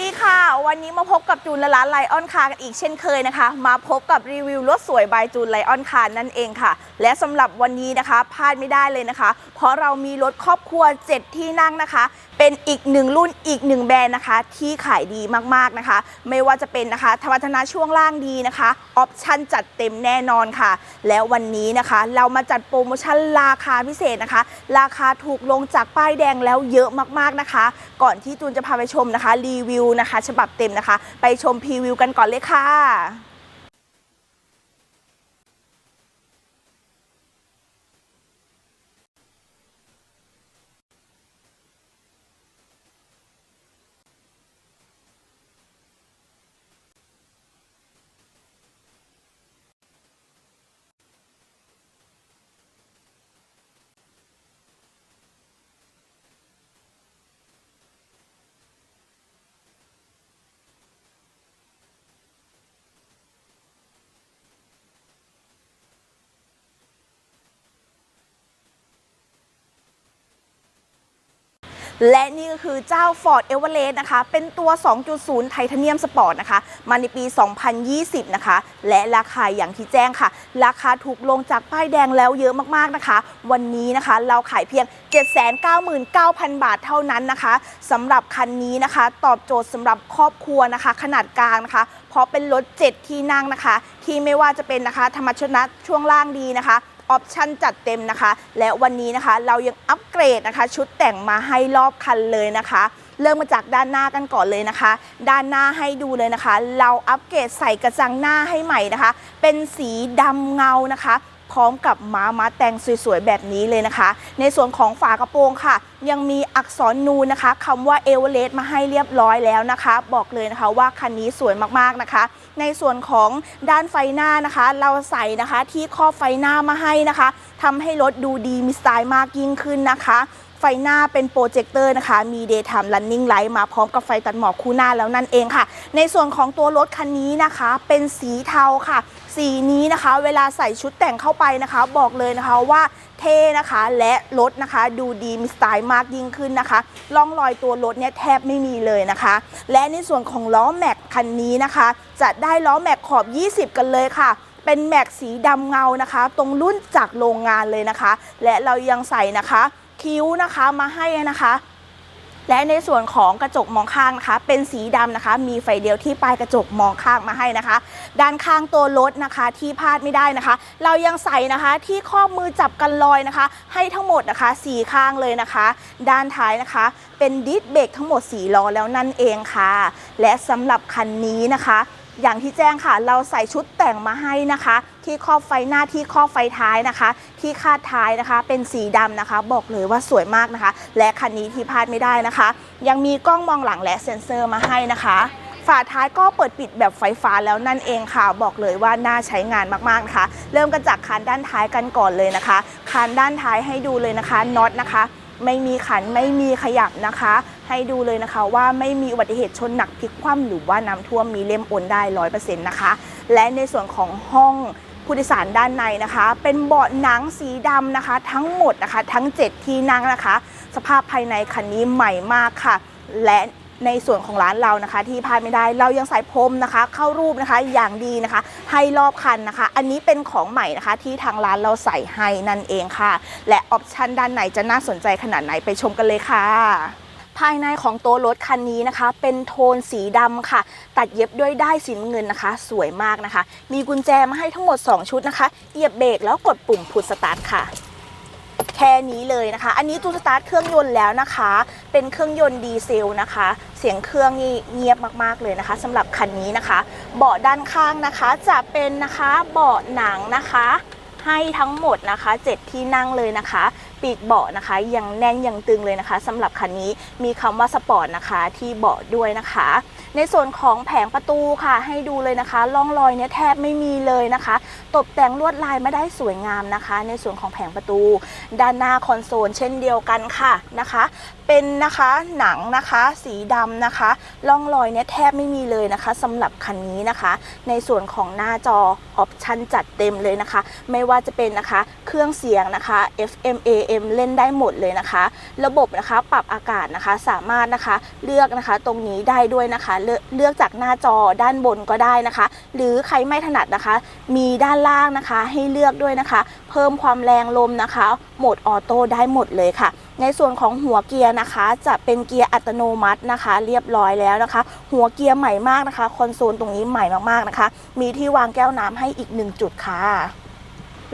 ดีค่ะ วันนี้มาพบกับจูนและร้านไลออนคาร์กันอีกเช่นเคยนะคะ มาพบกับรีวิวรถสวยบายจูนไลออนคาร์นั่นเองค่ะ และสำหรับวันนี้นะคะพลาดไม่ได้เลยนะคะ เพราะเรามีรถครอบครัว 7 ที่นั่งนะคะ เป็นอีกหนึ่งรุ่นอีกหนึ่งแบรนด์นะคะ ที่ขายดีมากๆนะคะ ไม่ว่าจะเป็นนะคะธรรมทนาช่วงล่างดีนะคะออปชั่นจัดเต็มแน่นอนค่ะ แล้ววันนี้นะคะ เรามาจัดโปรโมชั่นราคาพิเศษนะคะ ราคาถูกลงจากป้ายแดงแล้วเยอะมากๆนะคะ ก่อนที่จูนจะพาไปชมนะคะ รีวิวนะคะ ฉบับเต็มนะคะ ไปชมพรีวิวกันก่อนเลยค่ะ และนี่ก็คือเจ้า Ford Everest นะคะ เป็นตัว 2.0 ไทเทเนียมสปอร์ตนะคะ มาในปี 2020 นะคะ และราคาอย่างที่แจ้งค่ะ ราคาถูกลงจากป้ายแดงแล้วเยอะมากๆนะคะ วันนี้นะคะเราขายเพียง 799,000 บาทเท่านั้นนะคะสำหรับคันนี้นะคะ ตอบโจทย์สำหรับครอบครัวนะคะ ขนาดกลางนะคะ เพราะเป็นรถ 7 ที่นั่งนะคะ ที่ไม่ว่าจะเป็นนะคะธรรมชนะช่วงล่างดีนะคะ ออปชั่นจัดเต็มนะคะ และวันนี้นะคะเรายังอัปเกรดนะคะ ชุดแต่งมาให้รอบคันเลยนะคะ เริ่มมาจากด้านหน้ากันก่อนเลยนะคะ ด้านหน้าให้ดูเลยนะคะ เราอัปเกรดใส่กระจังหน้าให้ใหม่นะคะ เป็นสีดำเงานะคะพร้อมกับม้าม้าแต่งสวยๆ แบบนี้เลยนะคะ ในส่วนของฝากระโปรงค่ะ ยังมีอักษรนูนนะคะคำว่าเอเวอเรสต์มาให้เรียบร้อยแล้วนะคะ บอกเลยนะคะว่าคันนี้สวยมากๆนะคะ ในส่วนของด้านไฟหน้านะคะ เราใส่นะคะที่ครอบไฟหน้ามาให้นะคะทำให้รถดูดีมีสไตล์มากยิ่งขึ้นนะคะ ไฟหน้าเป็นโปรเจคเตอร์นะคะ มี Daytime Running Light มาพร้อมกับไฟตัดหมอกคู่หน้าแล้วนั่นเองค่ะ ในส่วนของตัวรถคันนี้นะคะ เป็นสีเทาค่ะ สีนี้นะคะ เวลาใส่ชุดแต่งเข้าไปนะคะ บอกเลยนะคะว่า ท่นะคะและรถนะคะดูดีมีสไตล์มากยิ่งขึ้นนะคะร่องรอยตัวรถเนี่ยแทบไม่มีเลยนะคะ และในส่วนของล้อแม็กคันนี้นะคะ จะได้ล้อแม็กขอบ 20 กันเลยค่ะเป็นแม็กสีดำเงานะคะ ตรงรุ่นจากโรงงานเลยนะคะ และเรายังใส่นะคะ คิ้วนะคะมาให้นะคะ และในส่วนของกระจกมองข้างนะคะ เป็นสีดำนะคะ มีไฟเดียวที่ปลายกระจกมองข้างมาให้นะคะ ด้านข้างตัวรถนะคะที่พลาดไม่ได้นะคะ เรายังใส่นะคะที่ข้อมือจับกันลอยนะคะ ให้ทั้งหมดนะคะสีข้างเลยนะคะ ด้านท้ายนะคะ เป็นดิสเบรกทั้งหมดสีล้อแล้วนั่นเองค่ะ และสำหรับคันนี้นะคะ อย่างที่แจ้งค่ะ เราใส่ชุดแต่งมาให้นะคะ ที่ครอบไฟหน้าที่ครอบไฟท้ายนะคะ ที่คาดท้ายนะคะ เป็นสีดำนะคะ บอกเลยว่าสวยมากนะคะ และคันนี้ที่พลาดไม่ได้นะคะ ยังมีกล้องมองหลังและเซ็นเซอร์มาให้นะคะฝาท้ายก็เปิดปิดแบบไฟฟ้าแล้วนั่นเองค่ะ บอกเลยว่าน่าใช้งานมากๆนะคะ เริ่มกันจากคานด้านท้ายกันก่อนเลยนะคะคานด้านท้ายให้ดูเลยนะคะน็อตนะคะ ไม่มีขันไม่มีขยับนะคะ ให้ดูเลยนะคะว่าไม่มีอุบัติเหตุชนหนักพลิกคว่ำหรือว่าน้ำท่วมมีเล่มโอนได้ร้อยเปอร์เซ็นต์นะคะ และในส่วนของห้องผู้โดยสารด้านในนะคะ เป็นเบาะหนังสีดำนะคะ ทั้งหมดนะคะ ทั้ง 7 ที่นั่งนะคะ สภาพภายในคันนี้ใหม่มากค่ะ และ ในส่วนของร้านเรานะคะ ที่พลาดไม่ได้เรายังใส่พรมนะคะ เข้ารูปนะคะอย่างดีนะคะ ให้รอบคันนะคะ อันนี้เป็นของใหม่นะคะที่ทางร้านเราใส่ให้นั่นเองค่ะ และออปชันด้านในจะน่าสนใจขนาดไหนไปชมกันเลยค่ะภายในของตัวรถคันนี้นะคะ เป็นโทนสีดำค่ะ ตัดเย็บด้วยได้ายสีน้ำเงินนะคะ สวยมากนะคะ มีกุญแจมาให้ทั้งหมด 2 ชุดนะคะเหยียบเบรกแล้วกดปุ่มพุชสตาร์ทค่ะ แค่นี้เลยนะคะ อันนี้ตูสตาร์ทเครื่องยนต์แล้วนะคะ เป็นเครื่องยนต์ดีเซลนะคะ เสียงเครื่องนี่เงียบมากๆเลยนะคะสำหรับคันนี้นะคะ เบาะด้านข้างนะคะ จะเป็นนะคะเบาะหนังนะคะ ให้ทั้งหมดนะคะ 7 ที่นั่งเลยนะคะ ปีกเบาะนะคะ ยังแน่นยังตึงเลยนะคะสำหรับคันนี้มีคำว่าสปอร์ตนะคะที่เบาะด้วยนะคะ ในส่วนของแผงประตูค่ะให้ดูเลยนะคะร่องรอยเนี่ยแทบไม่มีเลยนะคะ ตกแต่งลวดลายไม่ได้สวยงามนะคะ ในส่วนของแผงประตู ด้านหน้าคอนโซลเช่นเดียวกันค่ะนะคะ เป็นนะคะหนังนะคะ สีดำนะคะ ร่องรอยเนี่ยแทบไม่มีเลยนะคะสำหรับคันนี้นะคะ ในส่วนของหน้าจอออปชันจัดเต็มเลยนะคะ ไม่ว่าจะเป็นนะคะ เครื่องเสียงนะคะ FM AM เล่นได้หมดเลยนะคะ ระบบนะคะปรับอากาศนะคะสามารถนะคะเลือกนะคะตรงนี้ได้ด้วยนะคะ เลือกเลือกจากหน้าจอด้านบนก็ได้นะคะ หรือใครไม่ถนัดนะคะ มีด้านล่างนะคะให้เลือกด้วยนะคะ เพิ่มความแรงลมนะคะโหมดออโต้ได้หมดเลยค่ะ ในส่วนของหัวเกียร์นะคะ จะเป็นเกียร์อัตโนมัตินะคะ เรียบร้อยแล้วนะคะ หัวเกียร์ใหม่มากนะคะ คอนโซลตรงนี้ใหม่มากๆนะคะ มีที่วางแก้วน้ำให้อีกหนึ่งจุดค่ะ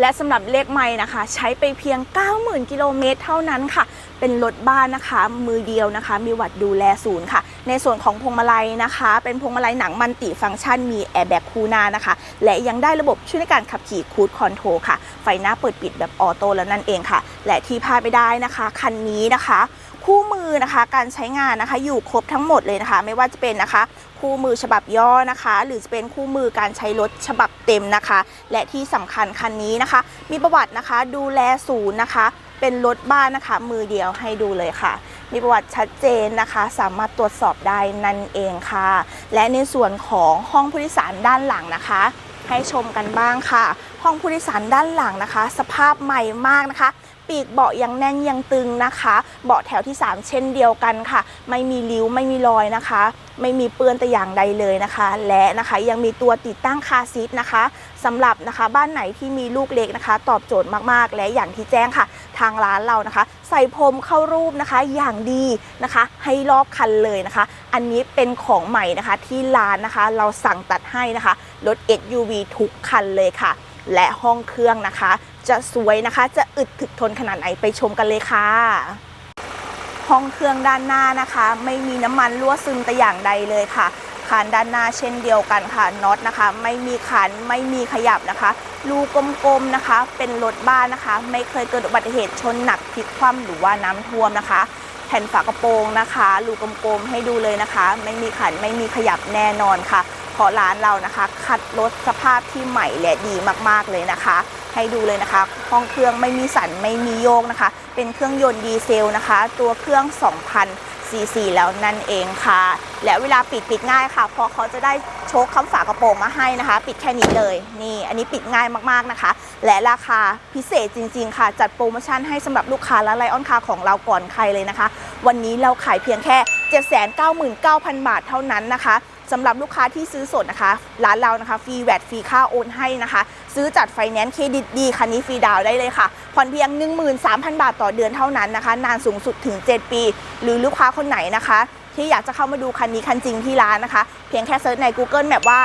และสำหรับเลขไม่นะคะ ใช้ไปเพียง 90,000 กิโลเมตรเท่านั้นค่ะ เป็นรถบ้านนะคะ มือเดียวนะคะ มีวัดดูแลศูนย์ค่ะ ในส่วนของพวงมาลัยนะคะ เป็นพวงมาลัยหนังมันติฟังก์ชันมีแอร์แบ็กคูหน้านะคะ และยังได้ระบบช่วยในการขับขี่คูดคอนโทรค่ะ ไฟหน้าเปิดปิดแบบออโต้แล้วนั่นเองค่ะ และที่พลาดไม่ได้นะคะ คันนี้นะคะคู่มือนะคะการใช้งานนะคะอยู่ครบทั้งหมดเลยนะคะ ไม่ว่าจะเป็นนะคะ คู่มือฉบับย่อนะคะ หรือจะเป็นคู่มือการใช้รถฉบับเต็มนะคะ และที่สำคัญคันนี้นะคะ มีประวัตินะคะดูแลศูนย์นะคะ เป็นรถบ้านนะคะ มือเดียวให้ดูเลยค่ะ มีประวัติชัดเจนนะคะ สามารถตรวจสอบได้นั่นเองค่ะ และในส่วนของห้องผู้โดยสารด้านหลังนะคะ ให้ชมกันบ้างค่ะ ห้องผู้โดยสารด้านหลังนะคะ สภาพใหม่มากนะคะ ปีกเบาะยังแน่นยังตึงนะคะ เบาะแถวที่ 3 เช่นเดียวกันค่ะ ไม่มีริ้วไม่มีรอยนะคะ ไม่มีเปื้อนแต่อย่างใดเลยนะคะ และนะคะยังมีตัวติดตั้งคาซีทนะคะสำหรับนะคะบ้านไหนที่มีลูกเล็กนะคะ ตอบโจทย์มากๆ และอย่างที่แจ้งค่ะ ทางร้านเรานะคะ ใส่พรมเข้ารูปนะคะอย่างดีนะคะ ให้รอบคันเลยนะคะ อันนี้เป็นของใหม่นะคะที่ร้านนะคะ เราสั่งตัดให้นะคะ รถ SUV ทุกคันเลยค่ะ และห้องเครื่องนะคะ จะสวยนะคะ จะอึดถึกทนขนาดไหนไปชมกันเลยค่ะ ห้องเครื่องด้านหน้านะคะ ไม่มีน้ำมันรั่วซึมแต่อย่างใดเลยค่ะคานด้านหน้าเช่นเดียวกันค่ะน็อตนะคะ ไม่มีขันไม่มีขยับนะคะรูกลมๆนะคะ เป็นรถบ้านนะคะ ไม่เคยเกิดอุบัติเหตุชนหนักพลิกคว่ำหรือว่าน้ำท่วมนะคะ แผ่นฝากระโปรงนะคะรูกลมๆให้ดูเลยนะคะ ไม่มีขันไม่มีขยับแน่นอนค่ะ เพราะร้านเรานะคะ คัดรถสภาพที่ใหม่และดีมากๆเลยนะคะ ให้ดูเลยนะคะ ห้องเครื่องไม่มีสันไม่มีโยกนะคะ เป็นเครื่องยนต์ดีเซลนะคะ ตัวเครื่อง 2,000ซีซีแล้วนั่นเองค่ะ และเวลาปิดปิดง่ายค่ะ เพราะเขาจะได้โชคคำฝากระโปรงมาให้นะคะ ปิดแค่นี้เลย นี่ อันนี้ปิดง่ายมากๆนะคะ และราคาพิเศษจริง ๆ ค่ะ จัดโปรโมชั่นให้สำหรับลูกค้าและไลออนคาของเราก่อนใครเลยนะคะ วันนี้เราขายเพียงแค่799,000 บาทเท่านั้นนะคะ สำหรับลูกค้าที่ซื้อสดนะคะ ร้านเรานะคะฟรีแวดฟรีค่าโอนให้นะคะ ซื้อจัดไฟแนนซ์เครดิตดีคันนี้ฟรีดาวได้เลยค่ะ ผ่อนเพียง 13,000 บาทต่อเดือนเท่านั้นนะคะ นานสูงสุดถึง 7 ปี หรือลูกค้าคนไหนนะคะ ที่อยากจะเข้ามาดูคันนี้คันจริงที่ร้านนะคะ เพียงแค่เซิร์ชใน Google Map ว่า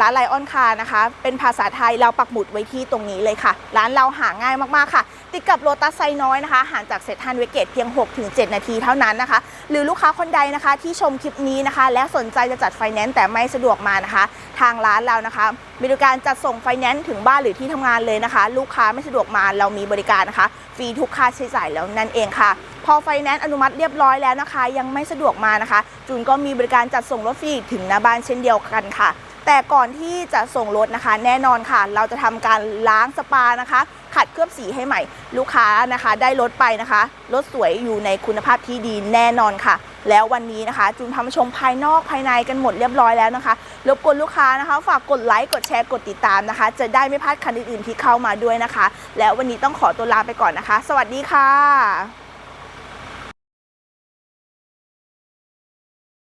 ร้านไลออนคาร์นะคะ เป็นภาษาไทยเราปักหมุดไว้ที่ตรงนี้เลยค่ะ ร้านเราหาง่ายมากๆค่ะ ติดกับโลตัสไซน้อยนะคะห่างจากเซ็นทรัลเวเกตเพียง 6-7 นาทีเท่านั้นนะคะ หรือลูกค้าคนใดนะคะ ที่ชมคลิปนี้นะคะ และสนใจจะจัดไฟแนนซ์แต่ไม่สะดวกมานะคะ ทางร้านเรานะคะมีบริการจัดส่งไฟแนนซ์ถึงบ้านหรือที่ทำงานเลยนะคะ ลูกค้าไม่สะดวกมาเรามีบริการนะคะฟรีทุกค่าใช้จ่ายแล้วนั่นเองค่ะ พอไฟแนนซ์อนุมัติเรียบร้อยแล้วนะคะ ยังไม่สะดวกมานะคะจูนก็มีบริการจัดส่งรถฟรีถึงหน้าบ้านเช่นเดียวกันค่ะ แต่ก่อนที่จะส่งรถนะคะ แน่นอนค่ะ เราจะทำการล้างสปานะคะ ขัดเคลือบสีให้ใหม่ ลูกค้านะคะ ได้รถไปนะคะรถสวยอยู่ในคุณภาพที่ดีแน่นอนค่ะ แล้ววันนี้นะคะจูนทำชมภายนอกภายในกันหมดเรียบร้อยแล้วนะคะรบกวนลูกค้านะคะ ฝากกดไลค์กดแชร์กดติดตามนะคะ จะได้ไม่พลาดคันอื่นๆที่เข้ามาด้วยนะคะ แล้ววันนี้ต้องขอตัวลาไปก่อนนะคะ สวัสดีค่ะ